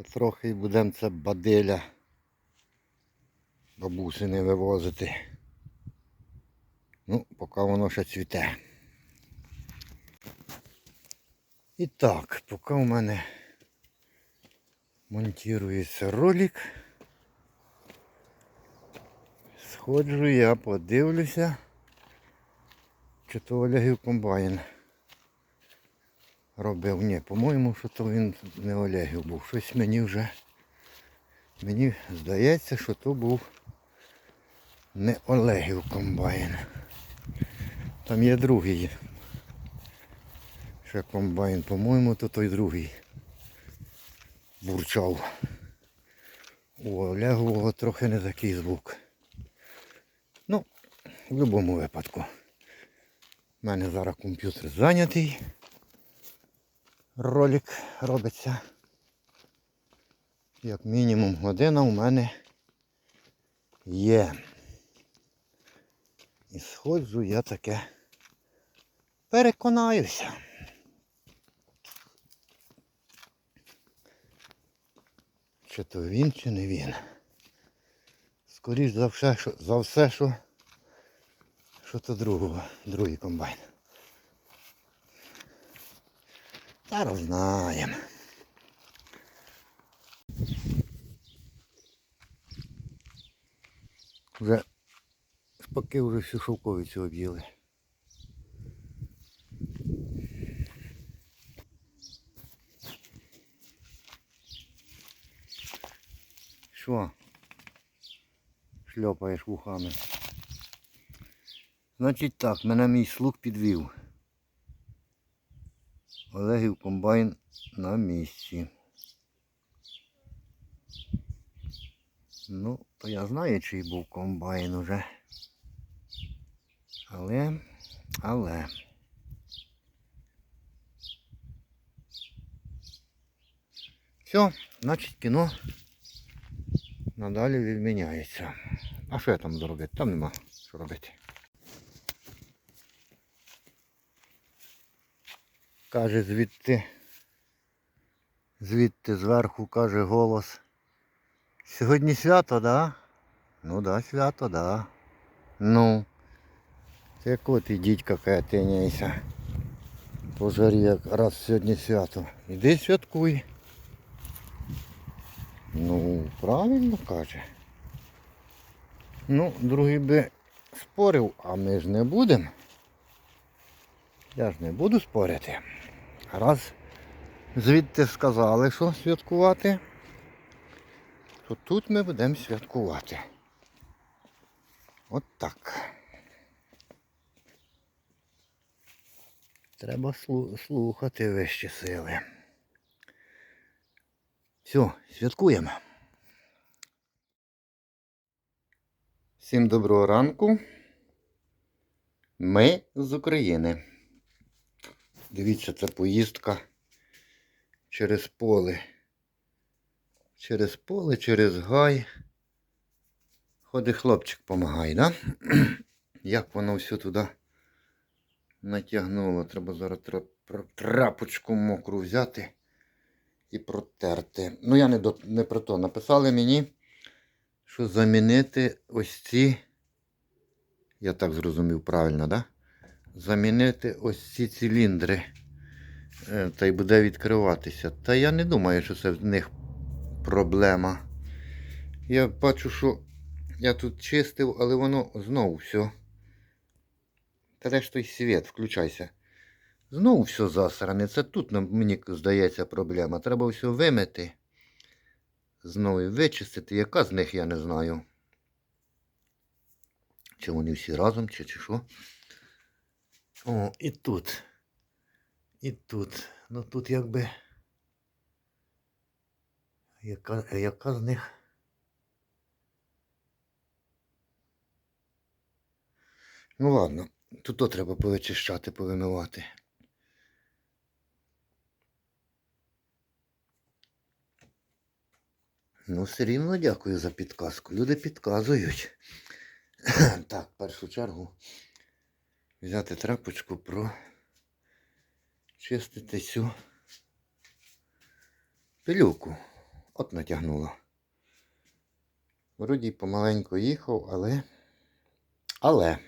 Ще трохи і будемо це бадиля бабусини вивозити. Ну, поки воно ще цвіте. І так, поки у мене монтується ролик, сходжу я подивлюся, чи то Олегів комбайн робив. Ні, по-моєму, що то він не Олегів був. Щось мені вже мені здається, що то був не Олегів комбайн. Там є другий. Ще комбайн, по-моєму, то той другий бурчав. У Олегового трохи не такий звук. Ну, в будь-якому випадку. У мене зараз комп'ютер зайнятий. Ролик робиться. Як мінімум година у мене є. І сходжу я таке переконаюся. Чи то він, чи не він. Скоріш за все, що, за все, що, що то другого, другий комбайн. Зараз знаємо. Вже шпаки вже всю шовковицю об'їли. Що? Шльопаєш вухами. Значить так, мене мій слух підвів. Олегів комбайн на місці. Ну, то я знаю, чий був комбайн уже. Але, але. Все, значить кіно надалі відміняється. А що я там зробити? Там нема що робити. Каже звідти, звідти зверху каже голос. Сьогодні свято, да? Ну да, свято, да. Ну. Це кот і дідька кая тиняйся. По жарі як раз сьогодні свято. Іди святкуй. Ну, правильно каже. Ну, другий би спорив, а ми ж не будемо. Я ж не буду спорити. Раз звідти сказали, що святкувати, то тут ми будемо святкувати. От так. Треба слухати вищі сили. Все, святкуємо. Всім доброго ранку. Ми з України. Дивіться, це поїздка через поле. Через поле, через гай. Ходить хлопчик помагай, да? Як воно все туди натягнуло. Треба зараз тра- тра- трапочку мокру взяти і протерти. Ну, я не, до, не про то. Написали мені, що замінити ось ці. Я так зрозумів правильно, да? Замінити ось ці циліндри. Е, Та й буде відкриватися. Та я не думаю, що це в них проблема. Я бачу, що я тут чистив, але воно знову все. Та ж світ, включайся. Знову все засране. Це тут мені здається проблема. Треба все вимити. Знову вичистити. Яка з них я не знаю. Чи вони всі разом, чи, чи що. О, і тут. І тут. Ну тут якби. Яка, яка з них? Ну ладно, тут то треба повичищати, повимивати. Ну, все рівно дякую за підказку. Люди підказують. Так, в першу чергу взяти трапочку про чистити цю пилюку. От натягнуло. Вроді помаленьку їхав, але. Але.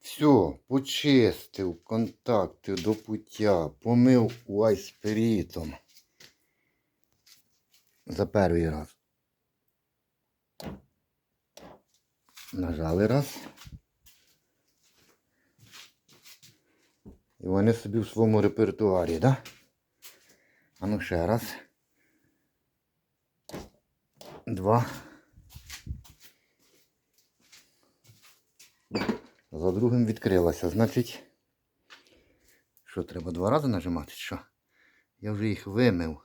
Все, почистив контакти до пуття, помив уайспирітом. За перший раз. Нажали раз. І вони собі в своєму репертуарі, да? А ну ще раз. Два. За другим відкрилася. Значить, що треба два рази нажимати? Що? Я вже їх вимив.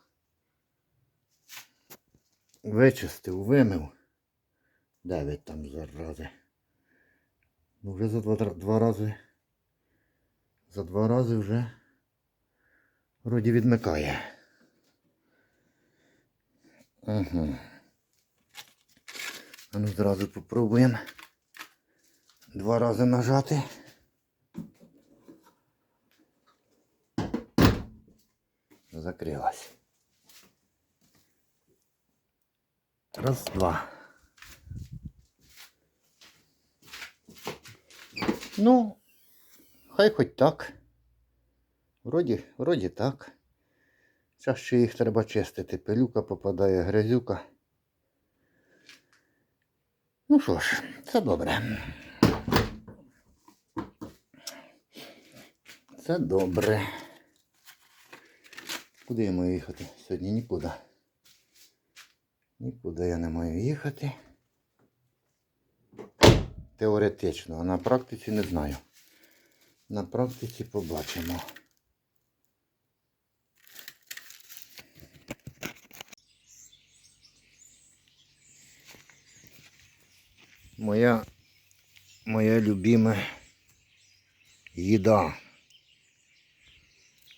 Вичистив, вимив. Дев'ять там зарази. Ну вже за два, два рази. За два рази вже вроді відмикає. Угу. А ну зразу попробуємо два рази нажати. Закрилась. Раз, два. Ну, хай хоч так. Вроді, вроді так. Зараз ще їх треба чистити. Пилюка попадає, грязюка. Ну що ж, це добре. Це добре. Куди я маю їхати? Сьогодні нікуди. Нікуди я не маю їхати. Теоретично, а на практиці не знаю. На практиці побачимо. Моя, моя любима їда.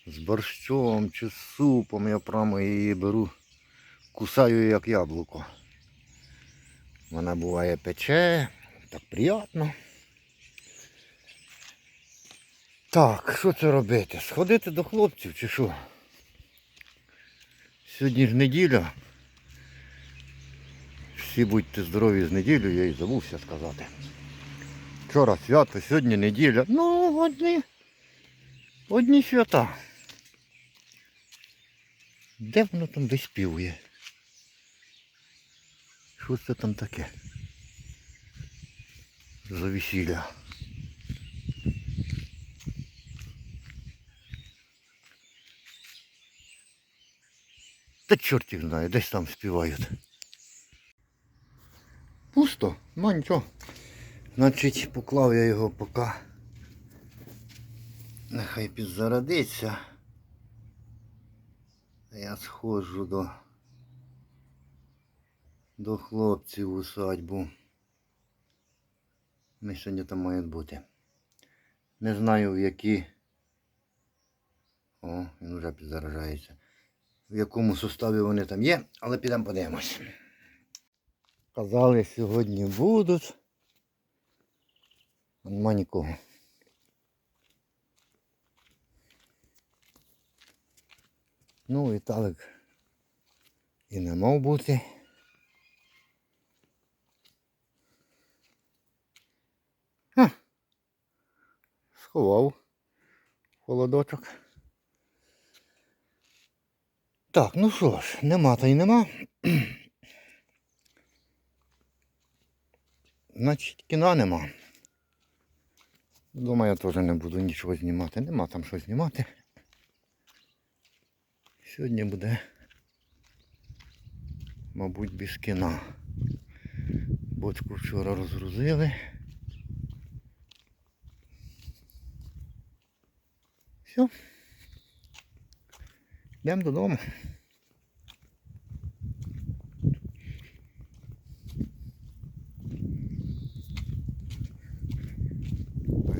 З борщом чи з супом я прямо її беру, кусаю як яблуко. Вона буває пече, так приємно. Так, що це робити? Сходити до хлопців чи що? Сьогодні ж неділя. Всі будьте здорові з неділю, я і забувся сказати. Вчора свято, сьогодні неділя. Ну, одні, одні свята. Де воно там виспівує? Що це там таке? За весілля. Та чорт їх знає, десь там співають. Пусто, ну нічого. Значить, поклав я його поки. Нехай підзарядиться. Я сходжу до, до хлопців у садьбу. Ми сьогодні там мають бути. Не знаю в які. О, він вже підзаражається. В якому составі вони там є, але підемо подивимось. Казали, сьогодні будуть. Нема нікого. Ну, Віталик і не мав бути. Сховав холодочок. Так, ну що ж, нема та й нема. Значить, кіна нема. Думаю, я теж не буду нічого знімати. Нема там що знімати. Сьогодні буде, мабуть, без кіна. Бочку вчора розгрузили. Все. Йдемо додому.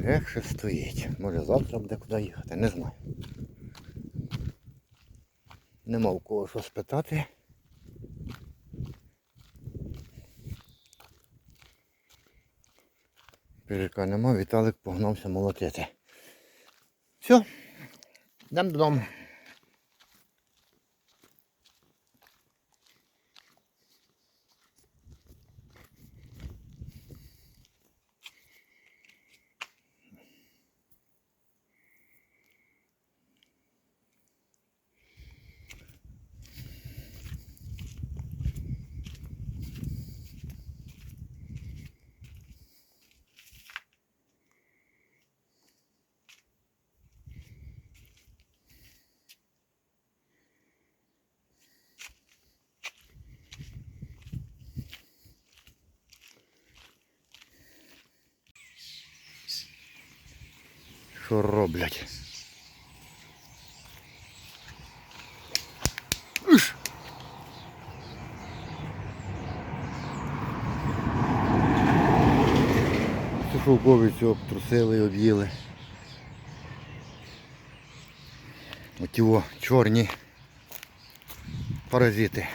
Легше стоїть. Може завтра буде куди їхати, не знаю. Нема у кого що спитати. Пиріка нема, Віталик погнався молотити. Все. Йдемо додому. Що роблять? Шовковицю обтрусили, об'їли. Оті о, чорні паразити.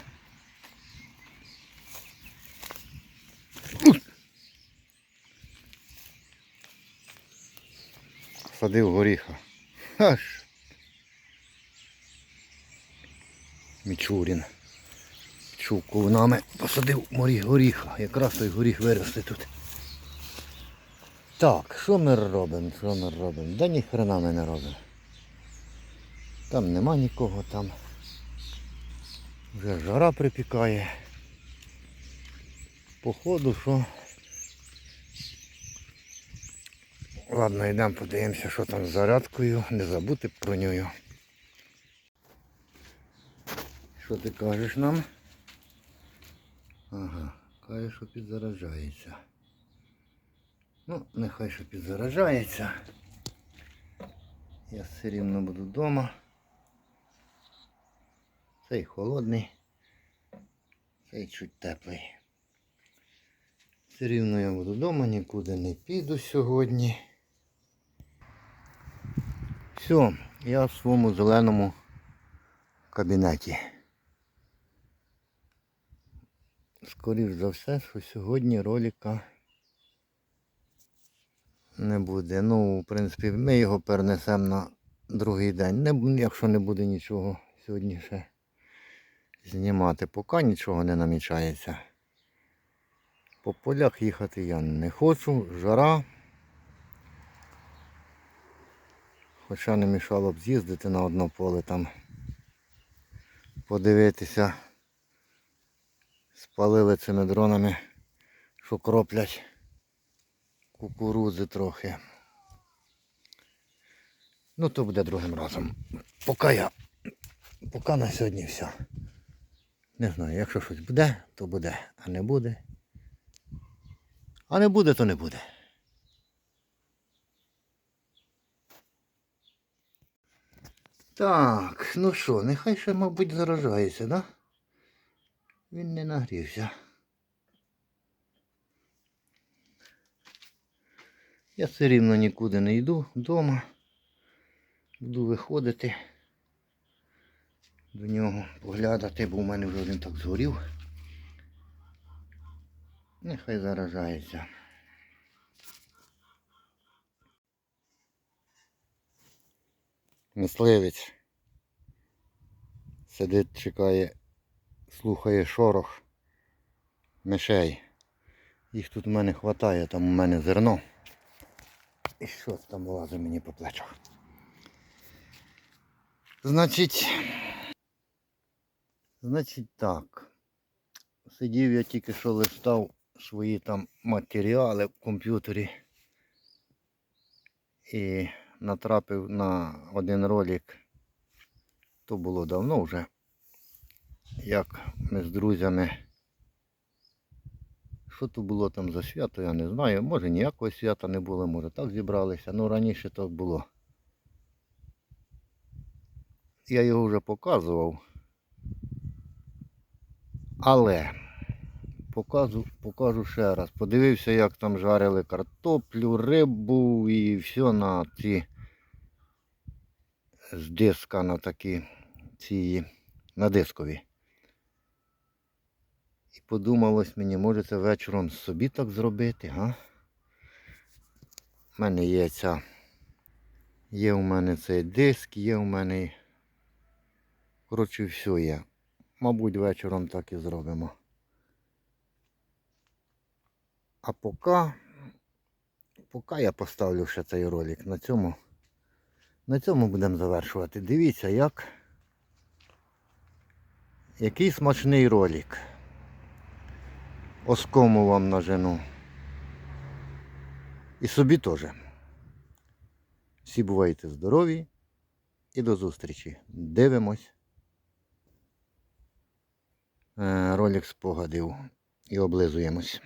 Садив горіха. Аж. Мічурін. Чув ковнами, посадив горіха. Якраз той горіх виросте тут. Так, що ми робимо? Що ми робимо? Да ні хрена ми не робимо. Там нема нікого там. Вже жара припікає. Походу, що. Ладно, йдемо подивимося, що там з зарядкою. Не забути про нього. Що ти кажеш нам? Ага, каже, що підзаражається. Ну, нехай що підзаражається. Я все рівно буду вдома. Цей холодний, цей чуть теплий. Все рівно я буду вдома, нікуди не піду сьогодні. Все, я в своєму зеленому кабінеті. Скоріш за все, що сьогодні ролика не буде. Ну, в принципі, ми його перенесемо на другий день. Не, якщо не буде нічого сьогодні ще знімати. Поки нічого не намічається. По полях їхати я не хочу. Жара. Хоча не мішало б з'їздити на одно поле там. Подивитися. Спалили цими дронами, що кроплять кукурудзи трохи. Ну то буде другим разом. Поки я. Поки на сьогодні все. Не знаю, якщо щось буде, то буде, а не буде. А не буде, то не буде. Так, ну що, нехай ще, мабуть, заражається, да? Він не нагрівся. Я все рівно нікуди не йду вдома. Буду виходити до нього, поглядати, бо в мене вже один так згорів. Нехай заражається. Мисливець сидить, чекає, слухає шорох мишей. Їх тут у мене вистачає, там у мене зерно. І що там лазить мені по плечах. Значить, значить так. Сидів я тільки що листав свої там матеріали в комп'ютері і натрапив на один ролик. То було давно вже. Як ми з друзями. Що то було там за свято, я не знаю. Може ніякого свята не було, може так зібралися. Ну раніше так було. Я його вже показував. Але покажу, покажу ще раз. Подивився, як там жарили картоплю, рибу і все на ці з диска на такі ці на дискові. І подумалось мені, може це вечором собі так зробити, га? У мене є ця Є у мене цей диск, є у мене. Коротше, все є. Мабуть, вечором так і зробимо. А поки, поки я поставлю ще цей ролик на цьому. На цьому будемо завершувати. Дивіться, як. Який смачний ролик. Оскому вам нажену. І собі теж. Всі бувайте здорові і до зустрічі. Дивимось. Е, Ролик спогадив і облизуємось.